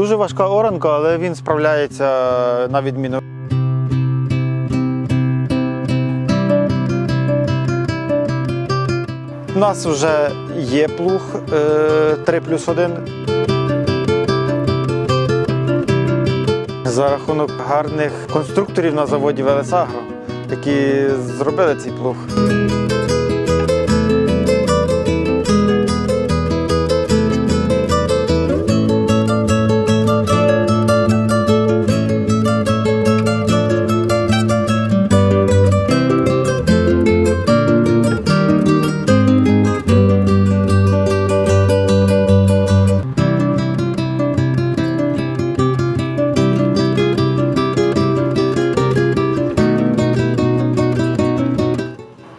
Дуже важка оранка, але він справляється на відміну. У нас вже є плуг е, 3 плюс 1. За рахунок гарних конструкторів на заводі Велесагро, які зробили цей плуг.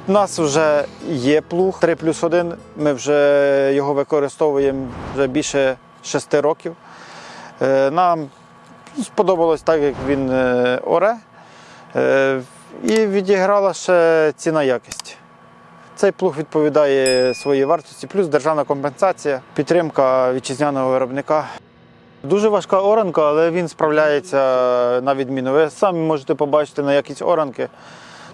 У нас вже є плуг 3 плюс 1. Ми вже його використовуємо вже більше 6 років. Е, Нам сподобалось так, як він е, оре. Е, І відіграла ще ціна якість. Цей плуг відповідає своїй вартості, плюс державна компенсація, підтримка вітчизняного виробника. Дуже важка оранка, але він справляється на відміну. Ви самі можете побачити на якість оранки.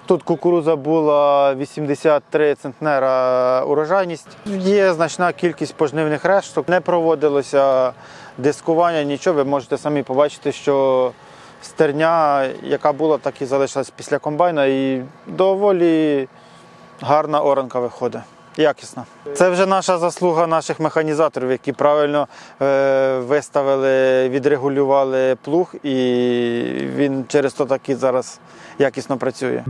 Тут кукуруза була 83 центнера урожайність. Є значна кількість пожнивних решток. Не проводилося дискування, нічого. Ви можете самі побачити, що стерня, яка була, так і залишилась після комбайна, і доволі гарна оранка виходить. Якісна. Це вже наша заслуга наших механізаторів, які правильно е, виставили, відрегулювали плуг, і він через то таки зараз якісно працює.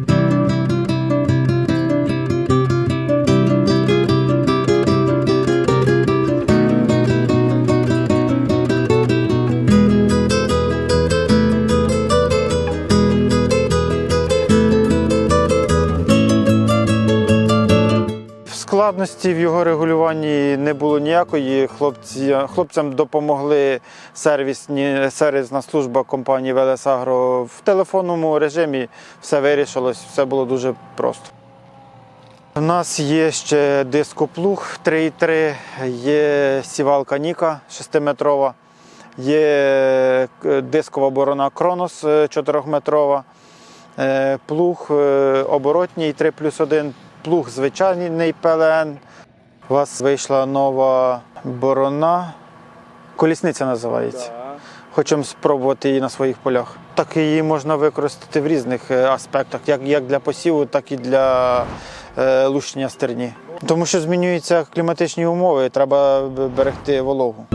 Складності в його регулюванні не було ніякої. Хлопці, хлопцям допомогли сервісні, сервісна служба компанії Велесагро. В телефонному режимі все вирішилось, все було дуже просто. У нас є ще дископлуг 3,3, є сівалка Ніка 6-метрова, є е, дискова борона Кронос 4-метрова, е, плуг е, оборотній 3 плюс 1, плуг звичайний ПЛН. У вас вийшла нова борона, колісниця називається. Хочемо спробувати її на своїх полях. Так її можна використати в різних е, аспектах, як, як для посіву, так і для е, лущення стерні. Тому що змінюються кліматичні умови, треба берегти вологу.